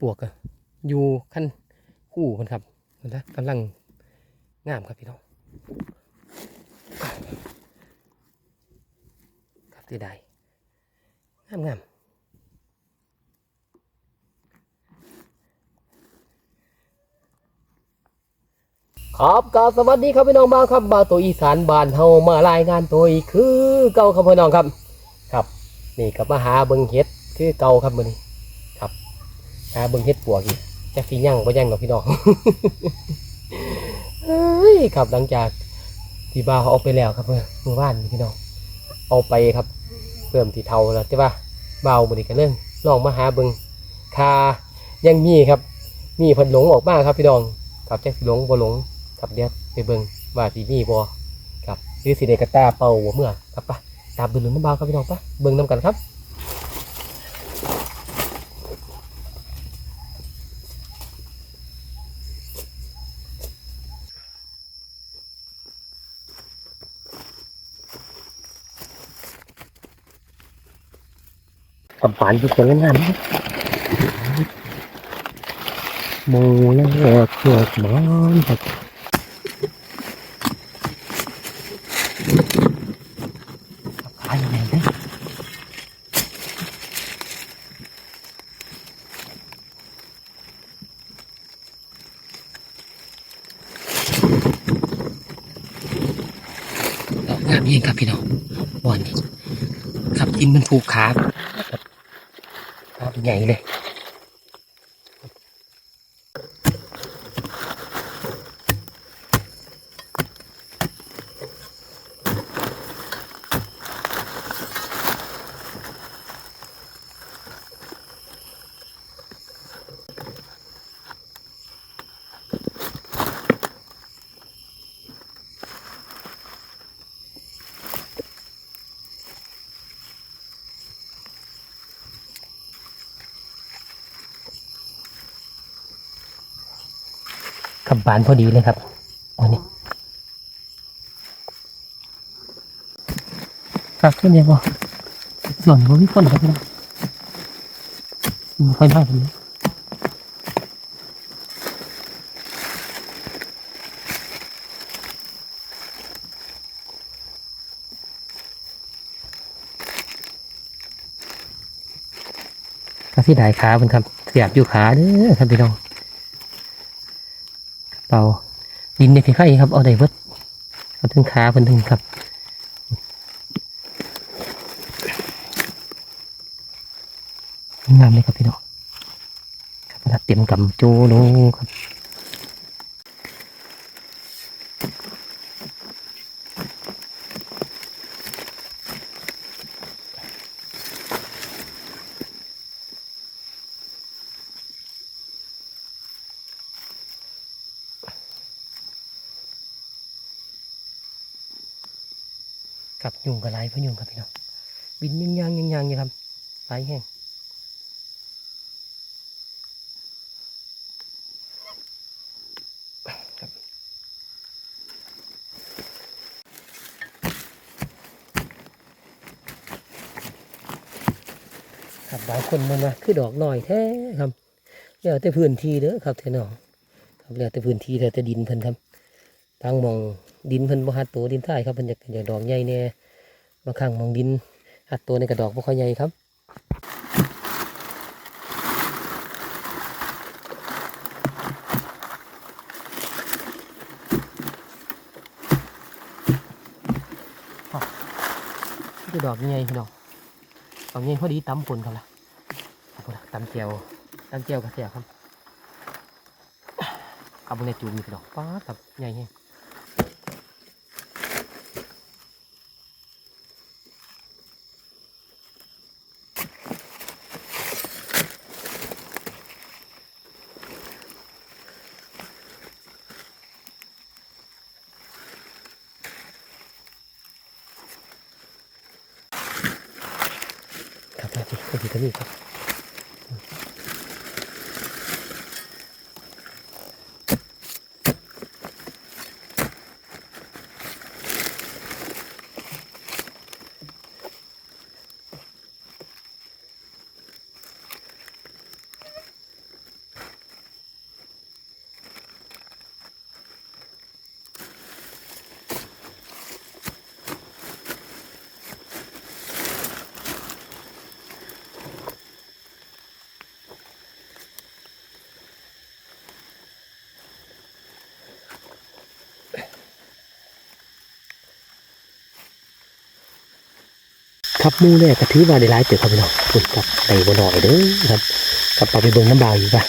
ปวกอะอยู่ขั้นคู่คนครับนะกำลังงามครับพี่น้องครับที่ใดงามงามครับกาสวัสดีครับพี่น้องบ้างครับบาตัวอีสานบานเฮามารายงานตัวอีกคือเก่าครับพี่น้องครับ ครับ นี่กับมาหาเบิงเฮ็ดคือเก่าครับมื้อนี้ หาเบิงเฮ็ดปวกอีกจักสิยั่งบ่ยั่งดอกพี่น้องเฮ้ยครับหลังจากที่บ้าเขาเอาไปแล้วครับเมื่อเมื่อวานมีพี่น้องเอาไปครับเพิ่มที่เท่าแล้วใช่ปะเบาวมื้อนี้ก็เรื่องลองมาหาเบิงคายังมีครับ มีเพิ่นหลงออกมาครับพี่น้องครับแจักสิหลงบ่หลงครับเดี๋ยวไปเบิงว่าสิมีบ่ครับหรือสิได้กตาเป่าบ่เมื่อครับปะตามเบิ่งน้ำบ่าครับพี่น้องปะเบิ่งนํกันครับ ฝานที่เขียนเล่นงานนะโมแล้วเกิดหมอนครับขายได้งามเองครับพี่น้องบอนนี่ครับกินมันผูกขา ครั กับบานพอดีเลยครับวันนี้ครับเช่นเดียวกันส่วนของพี่คนครับพี่น้องค่อยมากเลยก็ที่ได้ขาเป็นครับเสียบอยู่ขาเด้อครับพี่น้อง เป่าดินในพี่ไข่ครับเอาได้เวิดเอาถึงขาเพิ่นถึงครับงามเลยครับพี่น้องครับระดับเต็มกำโจโลครับ กับยุงกับลายพะยุงครับพี่น้องบินยังยางยังยางอยู่ครับลายแห้งครับครับางคนมันว่าคือดอกหน่อยแท้ครับแล้วแต่พื้นที่เด้อครับเทน้องครับแล้วแต่พื้นที่แล้วแต่ดินเพิ่นครับทางมอง ดินเพิ่นบ่ฮัดโตดินใต้ครับเพิ่นอยากอยากดอกใหญ่แน่บางครั้งมองดินฮัดโตในกระดอกบ่ค่อยใหญ่ครับคือดอกยังไงพี่น้องดอกยังไงพอดีตำปนครับล่ะตำเจียวตำเจียวกระเทียครับเอาบนในจูมนี่พี่น้องป๊าดครับใหญ่แฮง ครับครับ ครับมูเนี่ยกระถือมาได้หลายเติบครับพี่น้องคุณครับได้บ่หน้อยเด้อครับครับเอาไปเบิ่งน้ำบาวอยู่ป่ะ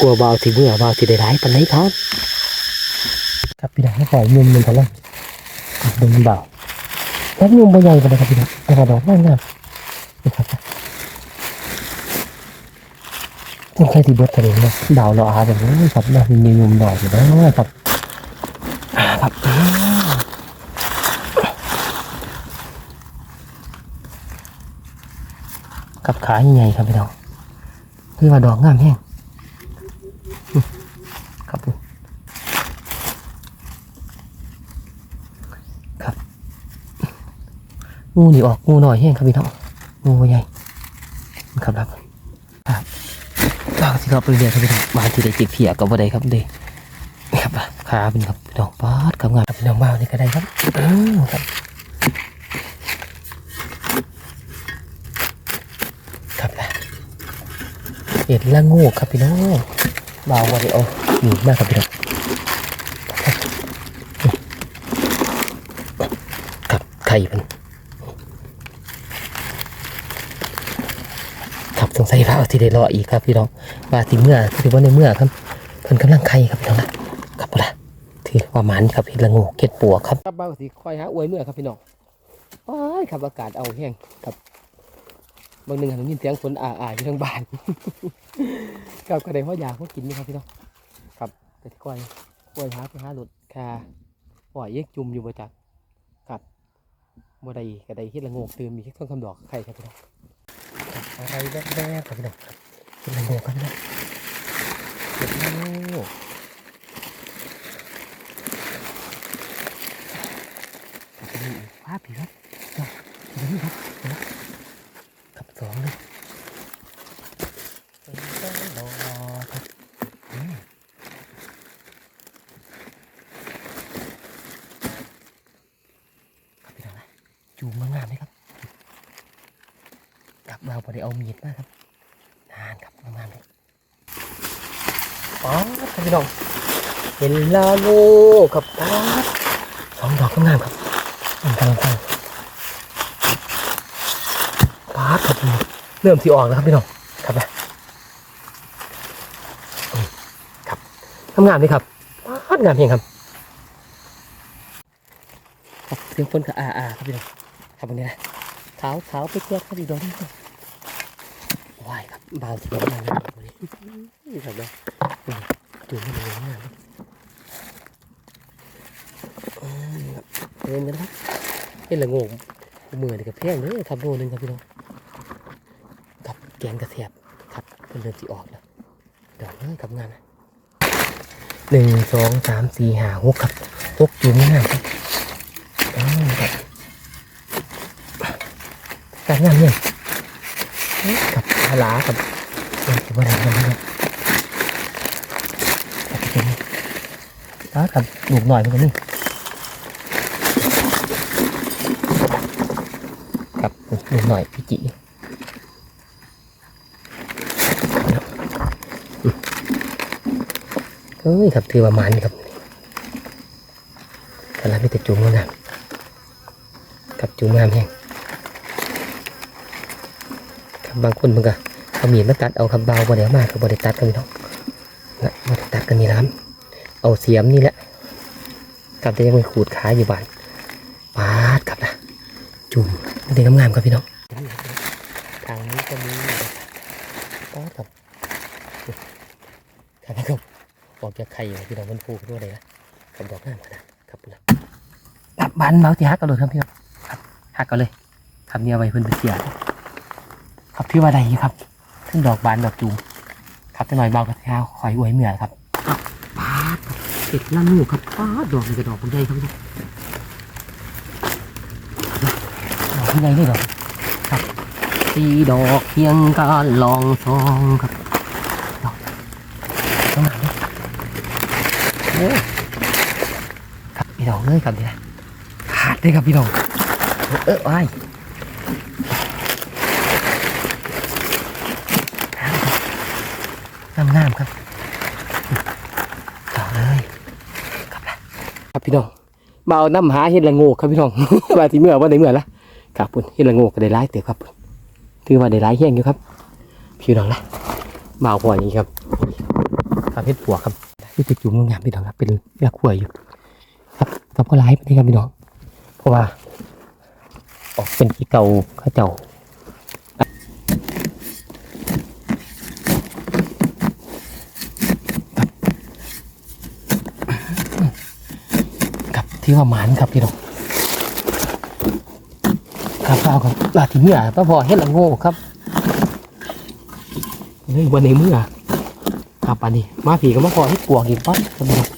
กลัวบาวสิเมื่อบาวสิได้หลายปานไหนครับ ครับพี่น้องให้ขอยมุมหนึงก่อนเลยเบิ่งบาวแล้วมุมบ่ใหญ่ปานใดครับพี่น้องแต่ว่าดอกงามๆนะครับต้องแค่ที่เบิดทะเลเนะดาวรออาแบบนี้ครับนะมีมุมหน่อยอยู่นะครับอ่าครับอ่า กับ ขาใหญ่ครับพี่น้องคือว่าดอกงามแห้งครับครับงูนี่ออกงูหน่อยแห้งครับพี่น้องงูใหญ่ครับครับครับก็สิครับไปเรียนครับพี่น้องมาที่ได้จิบเพียกับบ่ได้ครับเด้นี่ครับขาเป็นครับพี่น้องปาดกับงานครับพี่น้องมานี่ก็ได้ครับอือครับนะเห็ดละงูครับพี่น้องเบาวันเดียวหนีมากครับพี่น้องครับไข่มันครับสงสัยว่าเอาที่ได้รออีกครับพี่น้องว่าที่เมื่อที่ว่าในเมื่อครับเพิ่นกำลังไข่ครับพี่น้องนะครับละที่ว่ามันครับเห็ดละงูเก็ดปัวครับครับเบาสิคอยหาอวยเมื่อครับพี่น้องว้ยครับอากาศเอาแห้งครับ บางหนึ่งหันยินเสียงฝนอ่าอ่าอยู่ทางบ้านครับก็ได้พ่อยาเขากินนี่ครับพี่น้องครับแต่ที่ก้อยก้อยหาไปหาหลุดคาปล่อยเยกจุ่มอยู่ประจักครับบ่ได้ก็ได้เฮ็ดละโงกตื่มมีแค่ต้นคำดอกไข่ครับพี่น้องอะไรแรกๆครับพี่น้องเฮ็ดละงกครับพี่น้องเฮ็ดละงกครับพี่น้ภาพผีครับเดี๋ยวนี้ครับเดี๋ยวนะ กับส องเลยเป็นต้นดอกครับอืมครับพี่น้องนะจูงมางามเลยครับกลับมาพอได้เอามีดมาครับนานครับงามๆเลยป๊อดครับพี่น้องเห็นลาโลครับป๊อดสองดอกงามครับมันกำลังตั้งป ดครับเริ่มที่ออกแล้วครับพี่น้องครับนะครับทำงานนี่ครับปาดงานเพียงครับครับเสียงฝนกับอาอาครับพี่น้องครับวันนี้นะขาวขาวไปเกลือครับพี่น้องว้ายครับบาวเสียงมากเลยวันนี้นี่ครับนะอืมจูงไม่เลยมากเลยอืมครับเดินกันครับเป็นละโงงมือนี่กับเพียงเลยครับโลนึงครับพี่น้อง กับแกงกระเทียบครับเป็นเริ่มที่ออกแล้วเดี๋ยวเริ่มกับงานหนึ่งสองสามสี่ห้าหกครับหกอยู่ไม่ง่ายครับการงานเนี่ยกับปลาหลาครับเรื่อว่าอะไรกันเนี่ยกับเป็นแล้วกับลูกหน่อยเหมือนกันนี่กับลูกหน่อยพี่จิ เอ้ยครับถือว่ามันครับกำลังมีแต่จุ่มงามกับจุ่มงามแห้งครับบางคนมันก็เอามีดมาตัดเอาครับเบาบ่ได้มากก็บ่ได้ตัดกันพี่น้องนะบ่ได้ตัดกันนี่น้ำเอาเสียมนี่แหละกับแต่ยังไม่ขูดขาอยู่บ้านปาดครับนะจุ่มมันเป็นงามๆครับพี่น้องทางนี้ก็มีปาดครับครับครับ ออกจากไข่อยู่พี่น้องมันฟูขึ้นมาเลยนะกับดอกงามขนาดครับพี่น้องตับบานเมาส์ที่ฮักกันเลยครับพี่น้องครับฮักกันเลยครับเนี่ยเอาไว้เพิ่นไปเสียครับที่ว่าใดอยู่ครับขึ้นดอกบานดอกจูงครับจะหน่อยเบากระเท้าคอยอวยเหมื่อครับครับปาดเก็ดละงูครับปาดดอกมันจะดอกมันใหญ่ครับพี่น้องดอกมันใหญ่เลยดอกครับสีดอกเพียงการลองซองครับ โอ้ครับพี่น้องเลยครับเนี่ยขาดเลยครับพี่น้อง เออไอ้ายงามงามๆครับต่อเลยครับนะครับพี่น้องมาเอาน้ำหาเห็ดละโงกครับพี่น้อง มาที่เมื่อว่าในเมื่อละครับพุ่นเฮ็ดละโงกก็ได้หลายเติบครับพุ่นถือว่าได้หลายแห้งอยู่ครับ พี่น้องนะบ่าวพออย่างนี้ครับครับเฮ็ดปวกครับ ที่จะจุ่มงามพี่น้องครับเป็นเลือกขั้วอยู่ ครับครับก็หลายไปเลยครับพี่น้องเพราะว่า ออกเป็นขี้เก่าข้าเจ้าครับที่ว่าหมานครับพี่น้องครับเอาครับลาที่เมื่อป้าพอเฮ็ดละโง่ครับเฮ้ยวันในเมื่อ ครับอันนี้มาผีก็มาพอเฮ็ดปวกอีกปั๊บครับพี่น้อง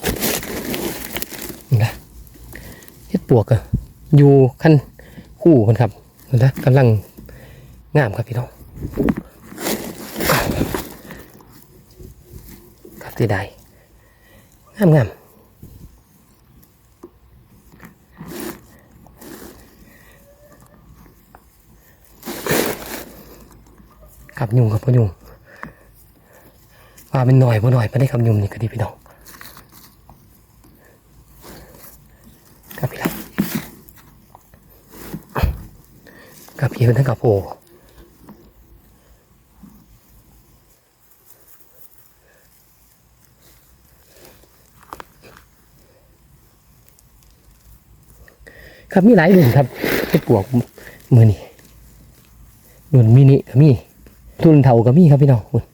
นี่นะเฮ็ดปวกอะอยู่ขั้นคู่มันครับนะกำลังงามครับพี่น้องครับที่ใดงามงามกับยุงกับพ่อยุง ว่าเป็นหน่อยพ่หน่อยไม่ได้กับยุงนี่ก็ดีพี่น้องกับพี่ละกับพี่เป็นทั้งกับโอครับมีหลายรุ่นครับเป็นปวกมือนี่รุ่นมินิก็มีทุนเท่าก็มีครับพี่น้องคุณ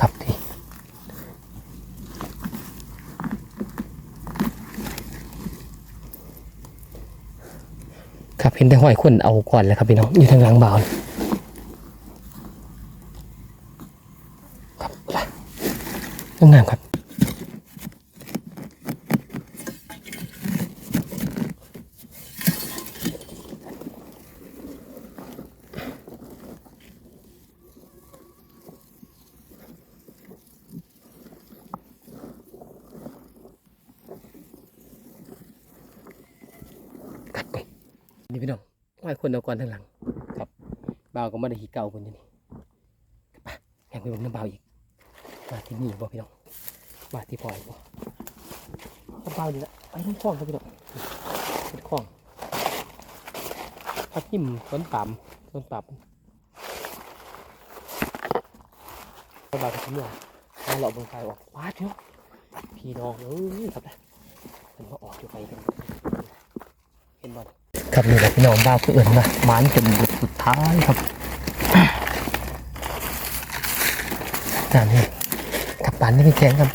ครับที่ ครับเห็นแต่ห้อยคนเอาก่อนแล้วครับพี่น้องอยู่ทางหลังบ่าวครับไปงามครับ นี่พี่น้องไหว้คนเอาก่อนทางหลัง ครับบ่าวก็ไม่ได้หีเก่าคนอยู่นี่ครับไปแข่งไปเบนน้ำบ่าวอีก มาที่นี่บ่พี่น้อง มาที่ปล่อยบ่น้ำบ่าวนี่ละไปทั้งคลองครับพี่น้องเป็นคลองพักหิมต้นปั๊มต้นปั๊มน้ำบ่าวไปที่นี่เอาเหล่าเบิ่งไฟออกว้าเชียวพี่น้องเอ้ยครับนะมันก็ออกอยู่ไปกัน เห็นบ่ ครับนี่แหละพี่น้องบ้าวคือเอิญนะหมันจนสุดท้ายครับนั่นนี่กับบานนี่แข็งครับ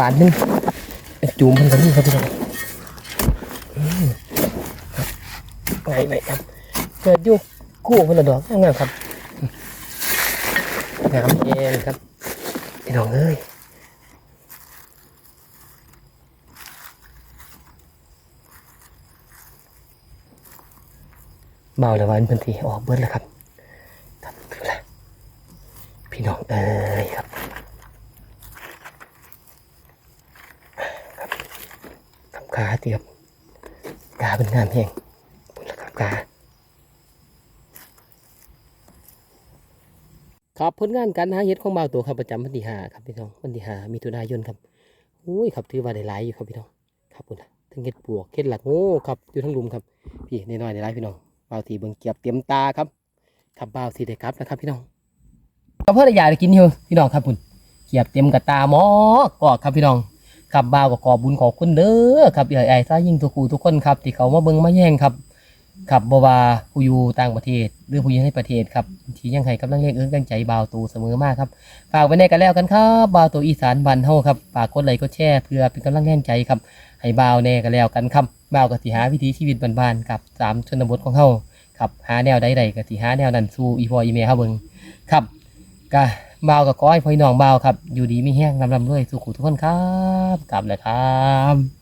บานนึงจูมมันกันนี่ครับพี่น้องไงไหนครับเกิดอยู่กู้คนละดอกงามครับงามเองครับพี่น้องเอ้ย เบาแล้ววันพื้นทีออกเบิดแล้วครับครับคืออะพี่น้องเอ้ยครับครับกับขาเตียบกาเป็นงามแห้งปุ่นละครับกาครับผลงานการหาเห็ดของบาตัวครับประจำวันที่ห้าครับพี่น้องวันที่ห้ามิถุนายนครับอุ้ยครับถือว่าได้หลายอยู่ครับพี่น้องครับปุ่นทั้งเห็ดปวกเห็ดหลักโง่ครับอยู่ทั้งลุมครับพี่น้อยๆได้หลายพี่น้อง บ่าวทีเบิ่งเกียบเตรียมตาครับขับบ่าวสีได้ครับนะครับพี่น้องก็เพื่ออยากได้กินอยู่พี่น้องครับคุณเกียบเตรียมกับตาหมอกอดครับพี่น้องขับบ่าวก็ขอบุญขอบคุณเด้อครับใหญ่ไอ้ซายิ่งทุกคู่ทุกคนครับ ที่เขามาเบิ่งมาแย่งครับครับบ่ว่าผู้อยู่ต่างประเทศหรือผู้อยู่ในประเทศครับที่ยังให้กำลังแรงเอื้อแรงใจบ่าวตูเสมอมากครับฝากไว้ในกันแล้วกันครับบ่าวตูอีสานบันเฮาครับฝากกดไลค์กดแชร์เพื่อเป็นกำลังแรงใจครับให้บ่าวแน่กันแล้วกันครับ บ่าวกสิหาวิถีชีวิตบ้านๆกับสามชนบทของเฮาครับหาแนวใดๆกสิหาแนวนั้นสู่อีพออีเมลเฮาเบิ่งครับก็บ่าวกับก้อยพ่อยน้องบ่าวครับ อยู่ดีมีแห้งลำลำด้วยสุขุทุกคนครับกลับเลยครับ